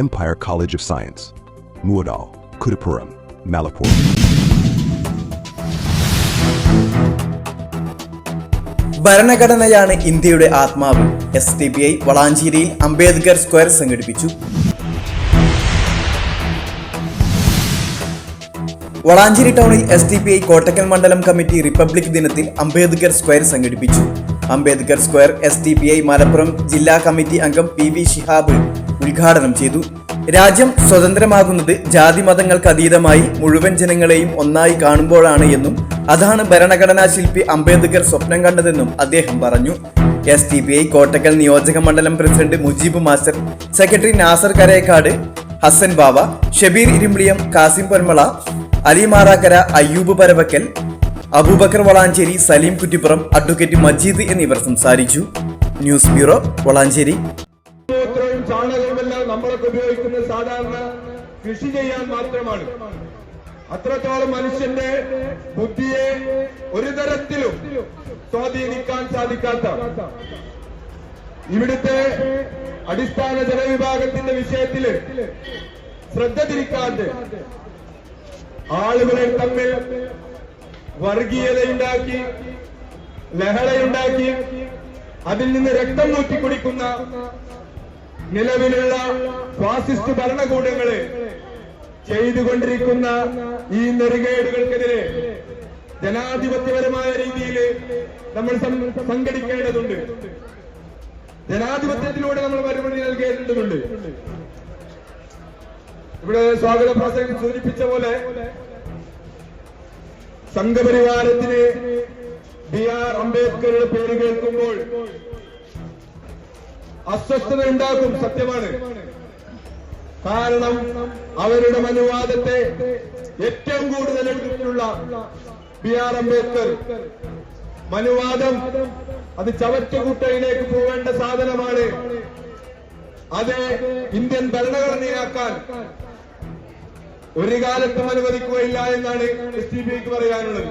Empire College of Science. Muadal, Kudapuram, Malapur. ഭരണഘടനയാണ് ഇന്ത്യയുടെ ആത്മാവ് എസ് ടി ബി ഐ വളാഞ്ചേരിയിൽ അംബേദ്കർ സ്ക്വയർ സംഘടിപ്പിച്ചു വളാഞ്ചേരി ടൗണിൽ S T P I Kottakkal മണ്ഡലം കമ്മിറ്റി റിപ്പബ്ലിക് ദിനത്തിൽ അംബേദ്കർ സ്ക്വയർ സംഘടിപ്പിച്ചു Ambedkar square S T P I Malappuram ജില്ലാ കമ്മിറ്റി അംഗം പി വി ഷിഹാബ് ഉദ്ഘാടനം ചെയ്തു. രാജ്യം സ്വതന്ത്രമാകുന്നത് ജാതി മതങ്ങൾക്ക് അതീതമായി മുഴുവൻ ജനങ്ങളെയും ഒന്നായി കാണുമ്പോഴാണ് എന്നും അതാണ് ഭരണഘടനാ ശില്പി അംബേദ്കർ സ്വപ്നം കണ്ടതെന്നും അദ്ദേഹം പറഞ്ഞു. S T P I Kottakkal നിയോജക മണ്ഡലം president Mujeeb master secretary Nasar Karekkad Hassan Bava Shabeer Irumbiliyam Kasim Ponmala Ali Marakkara Ayyub Paravakkal Abubakar Valanchery Saleem Kuttippuram advocate Majeed എന്നിവർ സംസാരിച്ചു. News bureau Valanchery. നമ്മളൊക്കെ ഉപയോഗിക്കുന്നത് സാധാരണ കൃഷി ചെയ്യാൻ മാത്രമാണ്. അത്രത്തോളം മനുഷ്യന്റെ ബുദ്ധിയെ ഒരു തരത്തിലും സ്വാധീനിക്കാൻ സാധിക്കാത്ത ഇവിടുത്തെ അടിസ്ഥാന ജനവിഭാഗത്തിന്റെ വിഷയത്തിൽ ശ്രദ്ധ തിരിക്കാതെ ആളുകളെ തമ്മിൽ വർഗീയതയുണ്ടാക്കി ലഹളയുണ്ടാക്കി അതിൽ നിന്ന് രക്തം നൂറ്റിക്കുടിക്കുന്ന നിലവിലുള്ള ഫാസിസ്റ്റ് ഭരണകൂടങ്ങൾ ചെയ്തുകൊണ്ടിരിക്കുന്ന ഈ നെറികേടുകൾക്കെതിരെ ജനാധിപത്യപരമായ രീതിയിൽ നമ്മൾ സംഘടിക്കേണ്ടതുണ്ട്. ജനാധിപത്യത്തിലൂടെ നമ്മൾ മറുപടി നൽകേണ്ടതുണ്ട്. ഇവിടെ സ്വാഗത പ്രസംഗം സൂചിപ്പിച്ച പോലെ സംഘപരിവാരത്തിന് ബി ആർ അംബേദ്കറുടെ പേര് കേൾക്കുമ്പോൾ അസ്വസ്ഥത ഉണ്ടാക്കും സത്യമാണ്. കാരണം അവരുടെ മനുവാദത്തെ ഏറ്റവും കൂടുതൽ എടുത്തിട്ടുള്ള ബി ആർ അംബേദ്കർ. മനുവാദം അത് ചവറ്റുകുട്ടയിലേക്ക് പോവേണ്ട സാധനമാണ്. അത് ഇന്ത്യൻ ഭരണഘടനയാക്കാൻ ഒരു കാലത്തും അനുവദിക്കുകയില്ല എന്നാണ് എസ് ടി ബിക്ക് പറയാനുള്ളത്.